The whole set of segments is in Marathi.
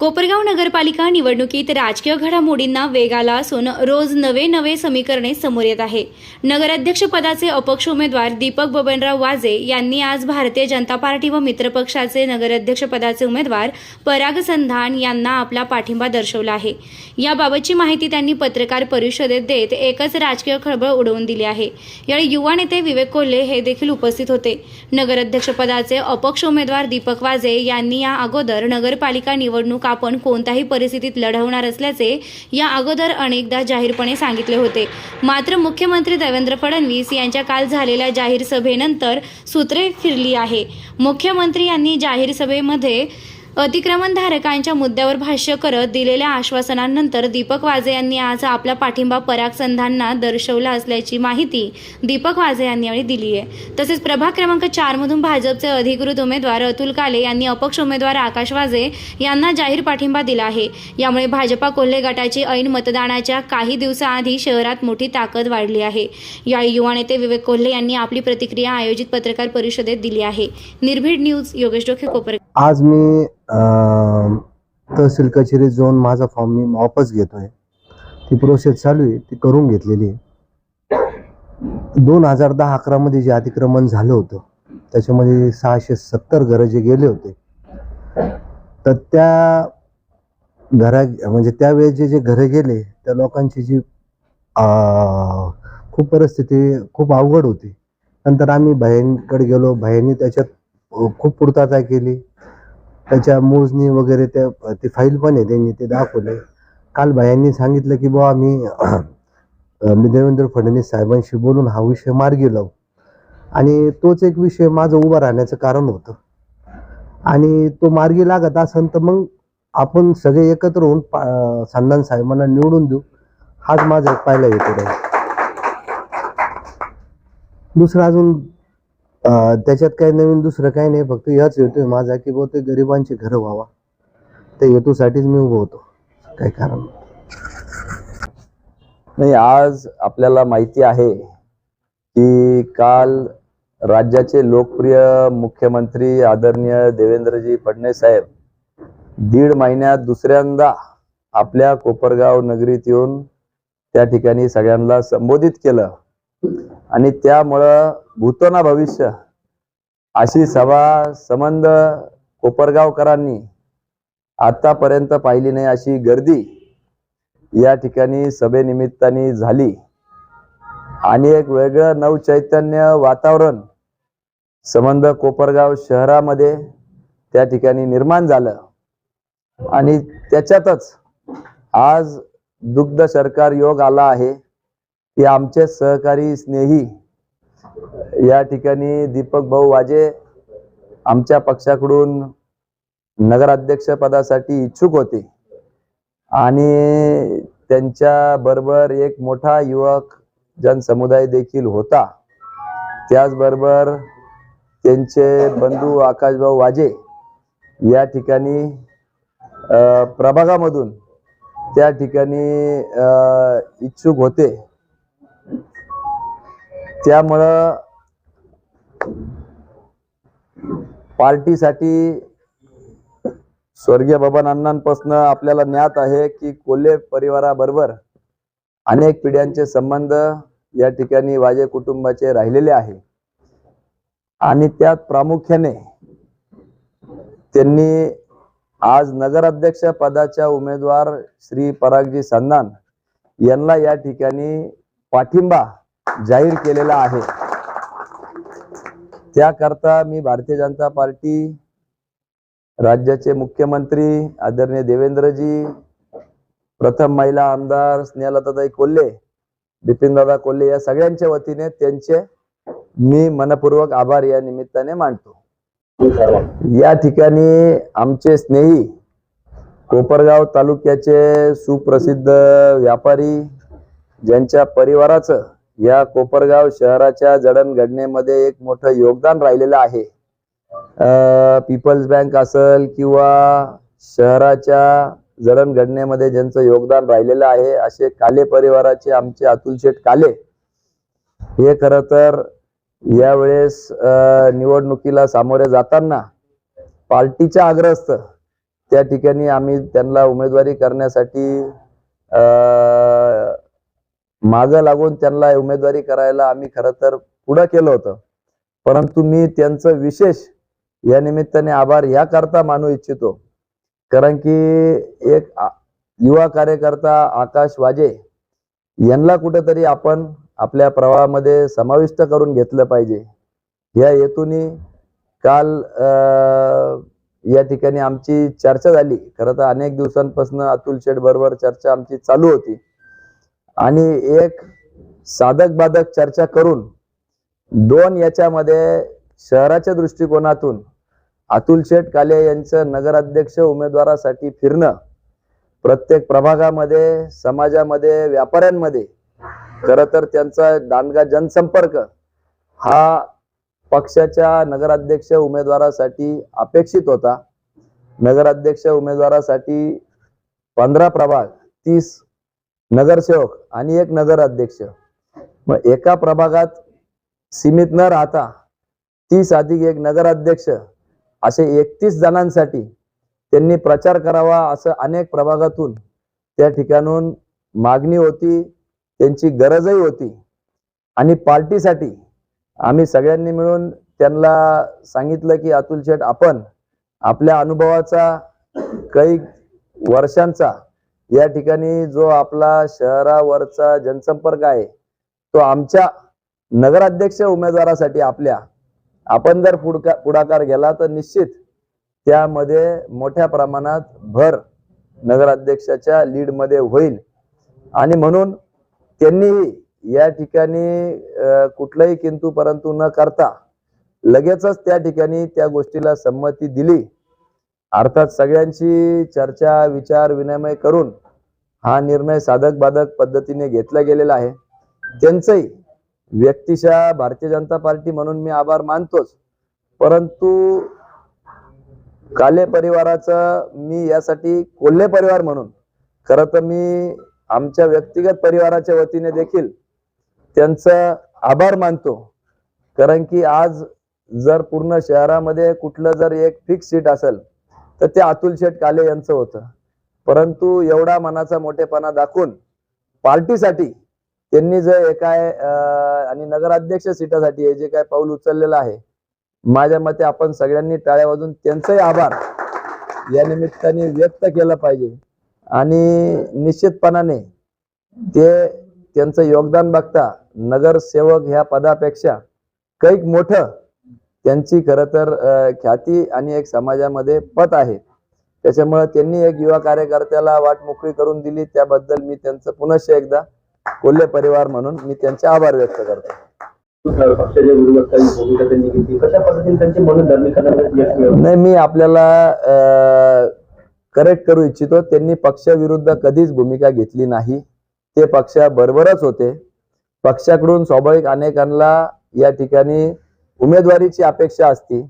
कोपरगाव नगरपालिका निवडणुकीत राजकीय घडामोडींना वेग आला असून रोज नवे नवे समीकरणे समोर येत आहे. नगराध्यक्षपदाचे अपक्ष उमेदवार दीपक बबनराव वाजे यांनी आज भारतीय जनता पार्टी व मित्रपक्षाचे नगराध्यक्षपदाचे उमेदवार पराग संधान यांना आपला पाठिंबा दर्शवला आहे. याबाबतची माहिती त्यांनी पत्रकार परिषदेत देत एकच राजकीय खळबळ उडवून दिली आहे. यावेळी युवा नेते विवेक कोल्हे हे देखील उपस्थित होते. नगराध्यक्षपदाचे अपक्ष उमेदवार दीपक वाजे यांनी या अगोदर नगरपालिका निवडणूक आपण कोणत्याही परिस्थितीत लढवणार असल्याचे या अगोदर अनेकदा जाहीरपणे सांगितले होते. मात्र मुख्यमंत्री देवेंद्र फडणवीस यांच्या काल झालेल्या जाहीर सभेनंतर सूत्रे फिरली आहे. मुख्यमंत्री यांनी जाहीर सभेमध्ये अतिक्रमणधारकांच्या मुद्द्यावर भाष्य करत दिलेल्या आश्वासनांनंतर दीपक वाजे यांनी आज आपला पाठिंबा पराग संधांना दर्शवला असल्याची माहिती दीपक वाजे यांनी यावेळी दिली आहे. तसेच प्रभाग क्रमांक चारमधून भाजपचे अधिकृत उमेदवार अतुल काले यांनी अपक्ष उमेदवार आकाश वाजे यांना जाहीर पाठिंबा दिला आहे. यामुळे भाजपा कोल्हे गटाची ऐन मतदानाच्या काही दिवसाआधी शहरात मोठी ताकद वाढली आहे. यावेळी युवा नेते विवेक कोल्हे यांनी आपली प्रतिक्रिया आयोजित पत्रकार परिषदेत दिली आहे. निर्भीड न्यूज योगेश डोखे कोपर आज मी तहसील कचेरीत जाऊन माझा फॉर्म मी वापस घेतोय. ती प्रोसेस चालू आहे ती करून घेतलेली आहे. दोन हजार दहा अकरामध्ये जे अतिक्रमण झालं होतं त्याच्यामध्ये सहाशे सत्तर घरं जे गेले होते तर त्या घरा म्हणजे त्यावेळेस जे जे घरं गेले त्या लोकांची जी खूप परिस्थिती खूप अवघड होती. नंतर आम्ही भयांकडे गेलो बहिणी त्याच्यात खूप पूर्तता केली. त्याच्या मोजणी वगैरे त्या ते फाईल पण आहे त्यांनी ते दाखवले काल भायांनी सांगितलं की बुवा आम्ही मी देवेंद्र फडणवीस साहेबांशी बोलून हा विषय मार्गी लावू. आणि तोच एक विषय माझं उभं राहण्याचं कारण होतं. आणि तो मार्गी लागत असेल तर मग आपण सगळे एकत्र होऊन पा- अं, साहेबांना निवडून देऊ. हाच माझा एक पहिला येतो दुसरा दुसरं अजून त्याच्यात काही नवीन दुसरं काही नाही. फक्त याच हेतू आहे माझा की बहुतेक गरिबांचे घर व्हावा. त्या हेतूसाठीच मी उभं होतो. काही कारण नाही. नाही आज आपल्याला माहिती आहे की काल राज्याचे लोकप्रिय मुख्यमंत्री आदरणीय देवेंद्रजी फडणवीस साहेब दीड महिन्यात दुसऱ्यांदा आपल्या कोपरगाव नगरीत येऊन त्या ठिकाणी सगळ्यांना संबोधित केलं. आणि त्यामुळं भूतो ना भविष्य. अशी सभा संबंध कोपरगावकरांनी आतापर्यंत पाहिली नाही अशी गर्दी या ठिकाणी सभेनिमित्ताने झाली. आणि एक वेगळं नवचैतन्य वातावरण संबंध कोपरगाव शहरामध्ये त्या ठिकाणी निर्माण झालं. आणि त्याच्यातच आज दुग्ध सरकार योग आला आहे की आमचे सहकारी स्नेही या ठिकाणी दीपक भाऊ वाजे आमच्या पक्षाकडून नगराध्यक्ष पदासाठी इच्छुक होते. आणि त्यांच्या बरोबर एक मोठा युवक जनसमुदाय देखील होता. त्याचबरोबर त्यांचे बंधू आकाशभाऊ वाजे या ठिकाणी प्रभागामधून त्या ठिकाणी इच्छुक होते. त्यामुळं पार्टीसाठी स्वर्गीय बबन अण्णांपासून आपल्याला ज्ञात आहे की कोल्हे परिवाराबरोबर अनेक पिढ्यांचे संबंध या ठिकाणी वाजे कुटुंबाचे राहिलेले आहे. आणि त्यात प्रामुख्याने त्यांनी आज नगराध्यक्ष पदाच्या उमेदवार श्री परागजी संधान यांना या ठिकाणी पाठिंबा जाहीर केलेला आहे. त्याकरता मी भारतीय जनता पार्टी राज्याचे मुख्यमंत्री आदरणीय देवेंद्रजी प्रथम महिला आमदार स्नेहलताताई कोल्हे बिपिनदादा कोल्हे या सगळ्यांच्या वतीने त्यांचे मी मनपूर्वक आभार या निमित्ताने मानतो. या ठिकाणी आमचे स्नेही कोपरगाव तालुक्याचे सुप्रसिद्ध व्यापारी ज्यांच्या परिवाराचं या कोपरगाव शहराच्या जडणघडणीमध्ये एक मोठं योगदान राहिलेलं आहे. पीपल्स बँक असेल किंवा शहराच्या जडणघडणीमध्ये ज्यांचं योगदान राहिलेलं आहे असे काले परिवाराचे आमचे अतुल शेठ काले. हे खर तर यावेळेस निवडणुकीला सामोरे जाताना पार्टीच्या आग्रस्त त्या ठिकाणी आम्ही त्यांना उमेदवारी करण्यासाठी मागं लागून त्यांना उमेदवारी करायला आम्ही खरं तर पुढं केलं होतं. परंतु मी त्यांचं विशेष या निमित्ताने आभार याकरता मानू इच्छितो. कारण की एक युवा कार्यकर्ता आकाश वाजे यांना कुठेतरी आपण आपल्या प्रवाहामध्ये समाविष्ट करून घेतलं पाहिजे. या हेतूने काल या ठिकाणी आमची चर्चा झाली. खरं तर अनेक दिवसांपासून अतुल शेठ बरोबर चर्चा आमची चालू होती. आणि एक साधक बाधक चर्चा करून दोन याच्यामध्ये शहराच्या दृष्टिकोनातून अतुल शेठ काले यांचं नगराध्यक्ष उमेदवारासाठी फिरणं प्रत्येक प्रभागामध्ये समाजामध्ये व्यापाऱ्यांमध्ये खरं तर त्यांचा दांडगा जनसंपर्क हा पक्षाच्या नगराध्यक्ष उमेदवारासाठी अपेक्षित होता. नगराध्यक्ष उमेदवारासाठी पंधरा प्रभाग तीस नगरसेवक आणि एक नगराध्यक्ष मग एका प्रभागात सीमित न राहता तीस अधिक एक नगराध्यक्ष असे एकतीस जणांसाठी त्यांनी प्रचार करावा असं अनेक प्रभागातून त्या ठिकाणून मागणी होती त्यांची गरजही होती. आणि पार्टीसाठी आम्ही सगळ्यांनी मिळून त्यांना सांगितलं की अतुल शेठ आपण आपल्या अनुभवाचा काही वर्षांचा या ठिकाणी जो आपला शहरावरचा जनसंपर्क आहे तो आमच्या नगराध्यक्ष उमेदवारासाठी आपल्या. आपण जर पुढका पुढाकार गेला तर निश्चित त्यामध्ये मोठ्या प्रमाणात भर नगराध्यक्षाच्या लीडमध्ये होईल. आणि म्हणून त्यांनी या ठिकाणी कुठलंही किंतु परंतु न करता लगेचच त्या ठिकाणी त्या गोष्टीला संमती दिली. अर्थात सगळ्यांची चर्चा विचार विनिमय करून हा निर्णय साधक बाधक पद्धतीने घेतला गेलेला आहे. त्यांचंही व्यक्तिशः भारतीय जनता पार्टी म्हणून मी आभार मानतोच. परंतु काले परिवाराचं मी यासाठी कोल्हे परिवार म्हणून खरं तर मी आमच्या व्यक्तिगत परिवाराच्या वतीने देखील त्यांचं आभार मानतो. कारण की आज जर पूर्ण शहरामध्ये कुठलं जर एक फिक्स सीट असेल तर ते अतुल शेठ काले यांचं होतं. परंतु एवढा मनाचा मोठेपणा दाखवून पार्टीसाठी त्यांनी जे काय आणि नगराध्यक्ष सीटासाठी हे जे काय पाऊल उचललेलं आहे माझ्या मते आपण सगळ्यांनी टाळ्या वाजून त्यांचाही आभार या निमित्ताने व्यक्त केलं पाहिजे. आणि निश्चितपणाने ते त्यांचं योगदान बघता नगरसेवक ह्या पदापेक्षा कैक मोठं त्यांची खरं तर ख्याती आणि एक समाजामध्ये पत आहे. त्याच्यामुळे त्यांनी एक युवा कार्यकर्त्याला वाट मोकळी करून दिली. त्याबद्दल मी त्यांचं पुनश्च एकदा कोल्हे परिवार म्हणून मी त्यांचे आभार व्यक्त करतो. नाही मी आपल्याला करेक्ट करू इच्छितो. त्यांनी पक्षाविरुद्ध कधीच भूमिका घेतली नाही. ते पक्षाबरोबरच होते. पक्षाकडून स्वाभाविक अनेकांना या ठिकाणी उमेदवारीची अपेक्षा असती.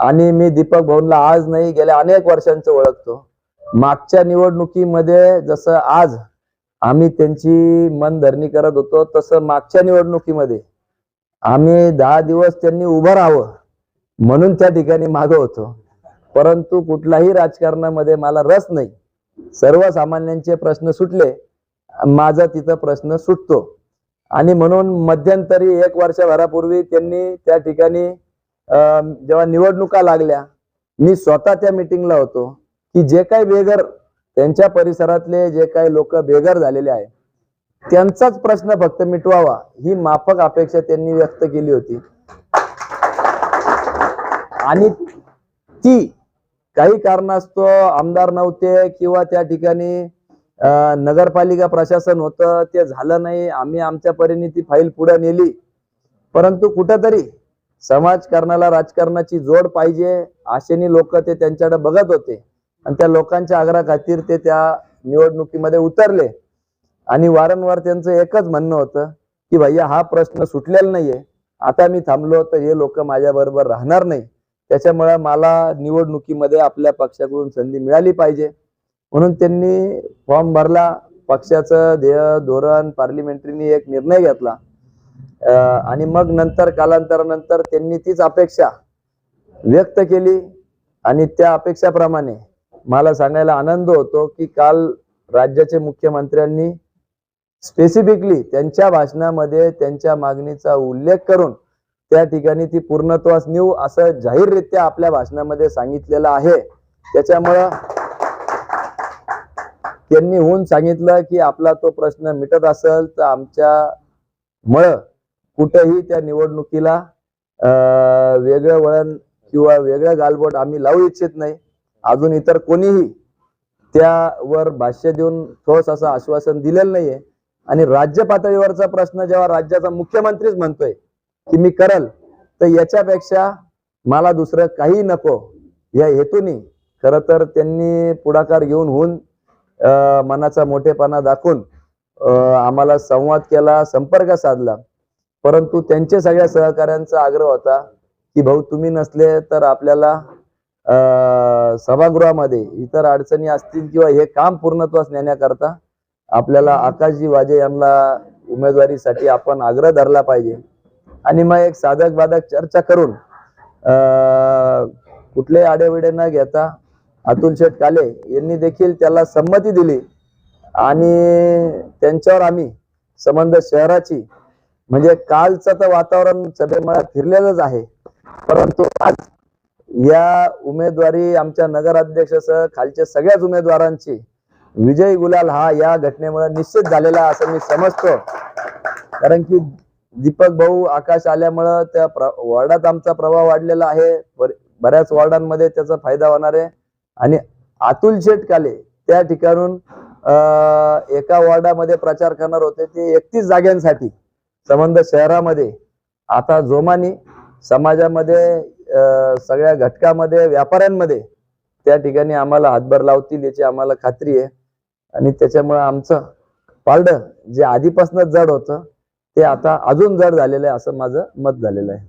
आणि मी दीपक भाऊंना आज नाही गेल्या अनेक वर्षांचं ओळखतो. मागच्या निवडणुकीमध्ये जसं आज आम्ही त्यांची मनधरणी करत होतो तसं मागच्या निवडणुकीमध्ये आम्ही दहा दिवस त्यांनी उभं राहावं म्हणून त्या ठिकाणी मागं होतो. परंतु कुठलाही राजकारणामध्ये मला रस नाही. सर्वसामान्यांचे प्रश्न सुटले. माझा तिथं प्रश्न सुटतो. आणि म्हणून मध्यंतरी एक वर्षभरापूर्वी त्यांनी त्या ठिकाणी जेव्हा निवडणुका लागल्या मी स्वतः त्या मिटिंगला होतो की जे काही बेघर त्यांच्या परिसरातले जे काही लोक बेघर झालेले आहे त्यांचाच प्रश्न फक्त मिटवावा ही माफक अपेक्षा त्यांनी व्यक्त केली होती. आणि ती काही कारणास्तव आमदार नव्हते किंवा त्या ठिकाणी नगरपालिका प्रशासन होतं ते झालं नाही. आम्ही आमच्या परीने ती फाईल पुढे नेली. परंतु कुठंतरी समाजकारणाला राजकारणाची जोड पाहिजे आशेने लोक ते त्यांच्याकडे बघत होते. आणि त्या लोकांच्या आग्रहा खातीर ते त्या निवडणुकीमध्ये उतरले. आणि वारंवार त्यांचं एकच म्हणणं होतं की भैया हा प्रश्न सुटलेला नाहीये. आता मी थांबलो तर हे लोक माझ्या बरोबर राहणार नाही. त्याच्यामुळे मला निवडणुकीमध्ये आपल्या पक्षाकडून संधी मिळाली पाहिजे. म्हणून त्यांनी फॉर्म भरला. पक्षाचं ध्येय धोरण पार्लिमेंटरीनी एक निर्णय घेतला. आणि मग नंतर कालांतरानंतर त्यांनी तीच अपेक्षा व्यक्त केली. आणि त्या अपेक्षाप्रमाणे मला सांगायला आनंद होतो की काल राज्याचे मुख्यमंत्र्यांनी स्पेसिफिकली त्यांच्या भाषणामध्ये त्यांच्या मागणीचा उल्लेख करून त्या ठिकाणी ती पूर्णत्वास नेऊ असं जाहीररित्या आपल्या भाषणामध्ये सांगितलेलं आहे. त्याच्यामुळं त्यांनी होऊन सांगितलं की आपला तो प्रश्न मिटत असेल तर आमच्या मळ कुठंही त्या निवडणुकीला वेगळं वळण किंवा वेगळं गालबोट आम्ही लावू इच्छित नाही. अजून इतर कोणीही त्यावर भाष्य देऊन ठोस असं आश्वासन दिलेलं नाहीये. आणि राज्य पातळीवरचा प्रश्न जेव्हा राज्याचा मुख्यमंत्रीच म्हणतोय की मी करल तर याच्यापेक्षा मला दुसरं काही नको. या हेतूने खरं तर त्यांनी पुढाकार घेऊन होऊन मनाचा मोठेपणा दाखवून आम्हाला संवाद केला संपर्क साधला. परंतु त्यांच्या सगळ्या सहकाऱ्यांचा आग्रह होता की भाऊ तुम्ही नसले तर आपल्याला सभागृहामध्ये इतर अडचणी असतील किंवा हे काम पूर्णत्वास नेण्याकरता आपल्याला आकाशजी वाजे यांना उमेदवारीसाठी आपण आग्रह धरला पाहिजे. आणि मग एक साधक बाधक चर्चा करून अं, कुठलेही आडेविडे न घेता अतुल शेठ काले यांनी देखील त्याला संमती दिली. आणि त्यांच्यावर आम्ही संबंध शहराची म्हणजे कालचं तर वातावरण सभेमुळे फिरलेलंच आहे. परंतु आज या उमेदवारी आमच्या नगराध्यक्षासह खालच्या सगळ्याच उमेदवारांची विजय गुलाल हा या घटनेमुळे निश्चित झालेला असं मी समजतो. कारण की दीपक भाऊ आकाश आल्यामुळं त्या वॉर्डात आमचा प्रभाव वाढलेला आहे. बऱ्याच वॉर्डांमध्ये त्याचा फायदा होणार आहे. आणि अतुल शेठ काले त्या ठिकाणून एका वॉर्डामध्ये प्रचार करणार होते ते एकतीस जागांसाठी. संबंध शहरामध्ये. आता जोमानी समाजामध्ये सगळ्या घटकामध्ये व्यापाऱ्यांमध्ये त्या ठिकाणी आम्हाला हातभार लावतील याची आम्हाला खात्री आहे. आणि त्याच्यामुळे आमचं पारड जे आधीपासूनच जड होतं ते आता अजून जड झालेलं आहे असं माझं मत झालेलं आहे.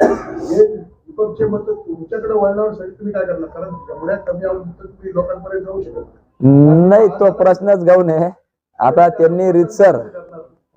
हे मत तुमच्याकडे वळणावर सगळी तुम्ही काय करणार? कारण जेवढ्या कमी आवडीत तुम्ही लोकांपर्यंत जाऊ शकत नाही. तो प्रश्नच गाऊन नये आता त्यांनी रितसर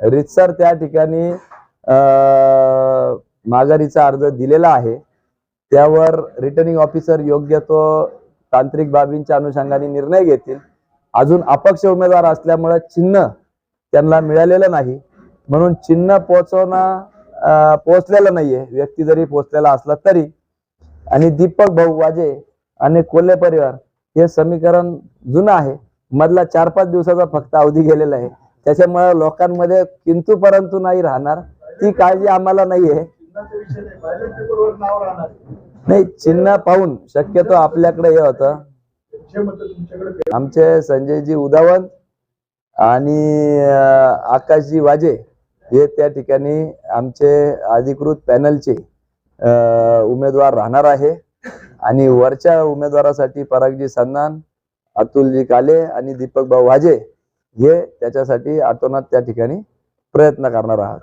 रितसर त्या ठिकाणी माघारीचा अर्ज दिलेला आहे. त्यावर रिटर्निंग ऑफिसर योग्य तो तांत्रिक बाबींच्या अनुषंगाने निर्णय घेतील. अजून अपक्ष उमेदवार असल्यामुळे चिन्ह त्यांना मिळालेलं नाही. म्हणून चिन्ह पोहोचवणं पोहोचलेला नाहीये. व्यक्ती जरी पोहोचलेला असला तरी. आणि दीपक भाऊ वाजे आणि कोल्हे परिवार हे समीकरण जुनं आहे. मधला चार पाच दिवसाचा फक्त अवधी गेलेला आहे. त्याच्यामुळे लोकांमध्ये किंतु परंतु नाही राहणार. ती काळजी आम्हाला नाहीये. नाही चिन्ह पाहून शक्यतो आपल्याकडे हे होतं. आमचे संजयजी उदावंत आणि आकाशजी वाजे हे त्या ठिकाणी आमचे अधिकृत पॅनलचे उमेदवार राहणार आहे. आणि वरच्या उमेदवारासाठी परागजी सन्नान अतुलजी काले आणि दीपक भाऊ वाजे हे त्याच्यासाठी आटोनात त्या ठिकाणी प्रयत्न करणार आहात.